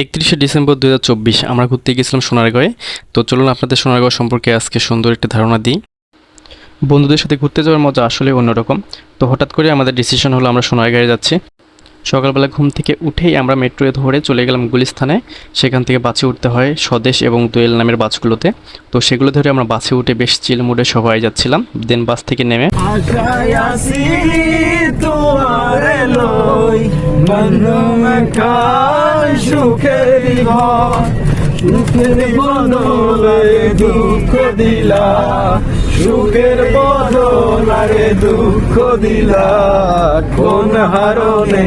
একত্রিশে ডিসেম্বর দুহাজার চব্বিশ, আমরা ঘুরতে গেছিলাম সোনারগাঁয়ে। তো চলুন আপনাদের সোনারগাঁও সম্পর্কে আজকে সুন্দর একটা ধারণা দিই। বন্ধুদের সাথে ঘুরতে যাওয়ার মজা আসলে অন্যরকম। তো হঠাৎ করে আমাদের ডিসিশন হলো আমরা সোনারগাঁয়ে যাচ্ছি। সকালবেলা ঘুম থেকে উঠেই আমরা মেট্রোয়ে ধরে চলে গেলাম গুলিস্থানে। সেখান থেকে বাসে উঠতে হয় স্বদেশ এবং দোয়েল নামের বাসগুলোতে। তো সেগুলো ধরে আমরা বাসে উঠে বেশ চিল মুডে সবাই যাচ্ছিলাম। দেন বাস থেকে নেমে দিলা কোন হারণে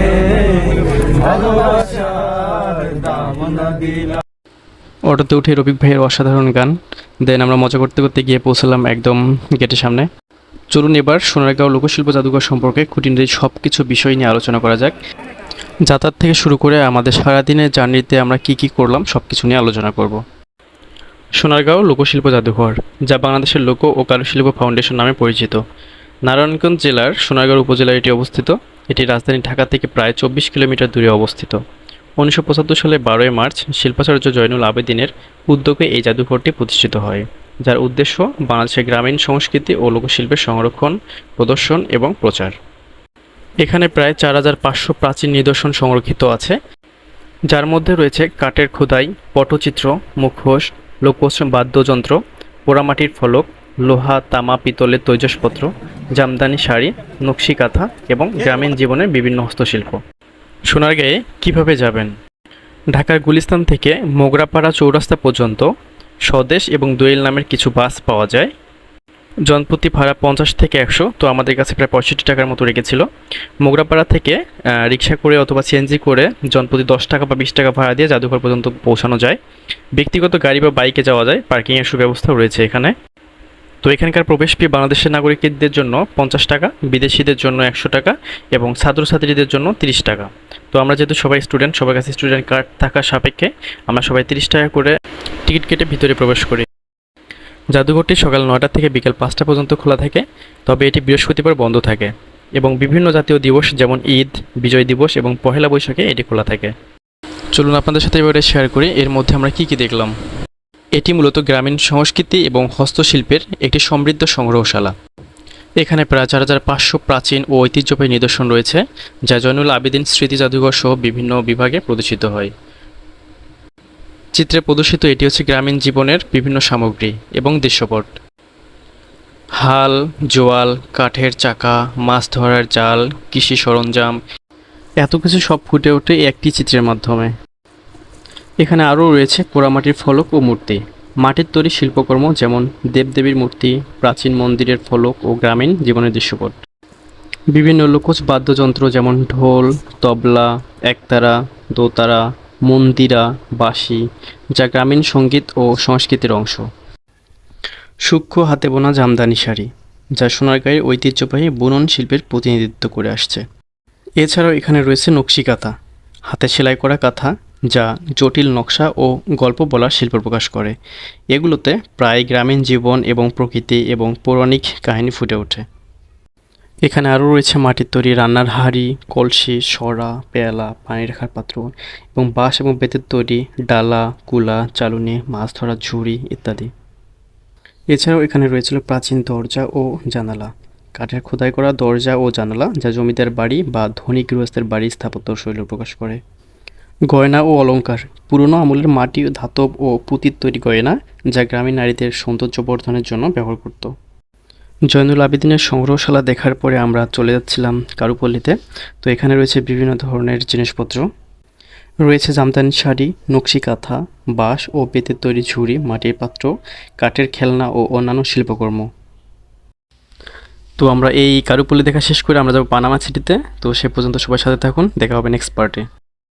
অটোতে উঠে রবিক ভাইয়ের অসাধারণ গান। দেন আমরা মজা করতে করতে গিয়ে পৌঁছলাম একদম গেটের সামনে। চলুন এবার সোনারগাঁও লোকশিল্প জাদুঘর সম্পর্কে খুঁটিনাটি সব কিছু বিষয় নিয়ে আলোচনা করা যাক। যাতায়াত থেকে শুরু করে আমাদের সারাদিনের জার্নিতে আমরা কি কি করলাম সব কিছু নিয়ে আলোচনা করব। সোনারগাঁও লোকশিল্প জাদুঘর, যা বাংলাদেশের লোক ও কারুশিল্প ফাউন্ডেশন নামে পরিচিত। নারায়ণগঞ্জ জেলার সোনারগাঁও উপজেলায় এটি অবস্থিত। এটি রাজধানী ঢাকা থেকে প্রায় চব্বিশ কিলোমিটার দূরে অবস্থিত। উনিশশো পঁচাত্তর সালে বারোই মার্চ শিল্পাচার্য জয়নুল আবেদিনের উদ্যোগে এই জাদুঘরটি প্রতিষ্ঠিত হয়, যার উদ্দেশ্য বাংলাদেশের গ্রামীণ সংস্কৃতি ও লোকশিল্পের সংরক্ষণ, প্রদর্শন এবং প্রচার। এখানে প্রায় চার হাজার পাঁচশো প্রাচীন নিদর্শন সংরক্ষিত আছে, যার মধ্যে রয়েছে কাঠের খোদাই, পটচিত্র, মুখোশ লোকোচ বাদ্যযন্ত্র, পোড়ামাটির ফলক, লোহা, তামা, পিতলের তৈজসপত্র জামদানি শাড়ি নকশি কাঁথা এবং গ্রামীণ জীবনের বিভিন্ন হস্তশিল্প। সোনারগাঁয়ে কীভাবে যাবেন? ঢাকার গুলিস্তান থেকে মোগরাপাড়া চৌরাস্তা পর্যন্ত স্বদেশ এবং দোয়েল নামের কিছু বাস পাওয়া যায়। জনপ্রতি ভাড়া পঞ্চাশ থেকে একশো, তো আমাদের কাছে প্রায় পঁয়ষট্টি টাকার মতো রেখেছিল। মোগরাপাড়া থেকে রিক্সা করে অথবা সিএনজি করে জনপ্রতি দশ টাকা বা বিশ টাকা ভাড়া দিয়ে জাদুঘর পর্যন্ত পৌঁছানো যায়। ব্যক্তিগত গাড়ি বা বাইকে যাওয়া যায়, পার্কিংয়ের সুব্যবস্থাও রয়েছে এখানে। তো এখানকার প্রবেশ ফি বাংলাদেশের নাগরিকদের জন্য পঞ্চাশ টাকা, বিদেশিদের জন্য একশো টাকা এবং ছাত্রছাত্রীদের জন্য তিরিশ টাকা। তো আমরা যেহেতু সবাই স্টুডেন্ট, সবার কাছে স্টুডেন্ট কার্ড থাকার সাপেক্ষে আমরা সবাই তিরিশ টাকা করে টিকিট কেটে ভিতরে প্রবেশ করি। জাদুঘরটি সকাল নয়টা থেকে বিকেল পাঁচটা পর্যন্ত খোলা থাকে, তবে এটি বৃহস্পতিবার বন্ধ থাকে এবং বিভিন্ন জাতীয় দিবস যেমন ঈদ, বিজয় দিবস এবং পহেলা বৈশাখে এটি খোলা থাকে। চলুন আপনাদের সাথে এবারে শেয়ার করি, এর মধ্যে আমরা কি কি দেখলাম? এটি মূলত গ্রামীণ সংস্কৃতি এবং হস্তশিল্পের একটি সমৃদ্ধ সংগ্রহশালা। এখানে প্রায় চার হাজার পাঁচশো প্রাচীন ও ঐতিহ্যবাহী নিদর্শন রয়েছে, যা জয়নুল আবেদিন স্মৃতি জাদুঘর সহ বিভিন্ন বিভাগে প্রদর্শিত হয়। চিত্রে প্রদর্শিত এটি হচ্ছে গ্রামীণ জীবনের বিভিন্ন সামগ্রী এবং দৃশ্যপট। হাল, জোয়াল, কাঠের চাকা, মাছ ধরার জাল, কৃষি সরঞ্জাম, এত কিছু সব ফুটে ওঠে একটি চিত্রের মাধ্যমে। এখানে আরও রয়েছে পোড়ামাটির ফলক ও মূর্তি। মাটির তৈরি শিল্পকর্ম যেমন দেবদেবীর মূর্তি, প্রাচীন মন্দিরের ফলক ও গ্রামীণ জীবনের দৃশ্যপট। বিভিন্ন লোকজ বাদ্যযন্ত্র যেমন ঢোল, তবলা, একতারা, দোতারা, মন্দিরা, বাঁশি, যা গ্রামীণ সংগীত ও সংস্কৃতির অংশ। সূক্ষ্ম হাতে বোনা জামদানি শাড়ি, যা সোনারগাঁয়ের ঐতিহ্যবাহী বুনন শিল্পের প্রতিনিধিত্ব করে আসছে। এছাড়াও এখানে রয়েছে নকশি কাঁথা। হাতে সেলাই করা কাঁথা যা জটিল নকশা ও গল্প বলার শিল্প প্রকাশ করে। এগুলোতে প্রায় গ্রামীণ জীবন এবং প্রকৃতি এবং পৌরাণিক কাহিনী ফুটে ওঠে। এখানে আরও রয়েছে মাটির তৈরি রান্নার হাঁড়ি, কলসি, সরা, পেয়ালা, পানি রাখার পাত্র এবং বাঁশ এবং বেতের তৈরি ডালা, কুলা, চালুনি, মাছ ধরার ঝুড়ি ইত্যাদি। এছাড়াও এখানে রয়েছিল প্রাচীন দরজা ও জানালা। কাঠের খোদাই করা দরজা ও জানালা যা জমিদার বাড়ি বা ধনী গৃহস্থের বাড়ি স্থাপত্য শৈলী প্রকাশ করে। গয়না ও অলঙ্কার পুরনো আমলের মাটি ধাতব ও পুঁতির তৈরি গয়না যা গ্রামীণ নারীদের সৌন্দর্য বর্ধনের জন্য ব্যবহার করত। জয়নুল আবেদিনের সংগ্রহশালা দেখার পরে আমরা চলে যাচ্ছিলাম কারুপল্লীতে। তো এখানে রয়েছে বিভিন্ন ধরনের জিনিসপত্র। রয়েছে জামদানি শাড়ি, নকশি কাঁথা, বাঁশ ও বেতের তৈরি ঝুড়ি, মাটির পাত্র, কাঠের খেলনা ও অন্যান্য শিল্পকর্ম। তো আমরা এই কারুপল্লি দেখা শেষ করে আমরা যাব পানামা সিটিতে। তো সে পর্যন্ত সবার সাথে থাকুন। দেখা হবে নেক্সট পার্টে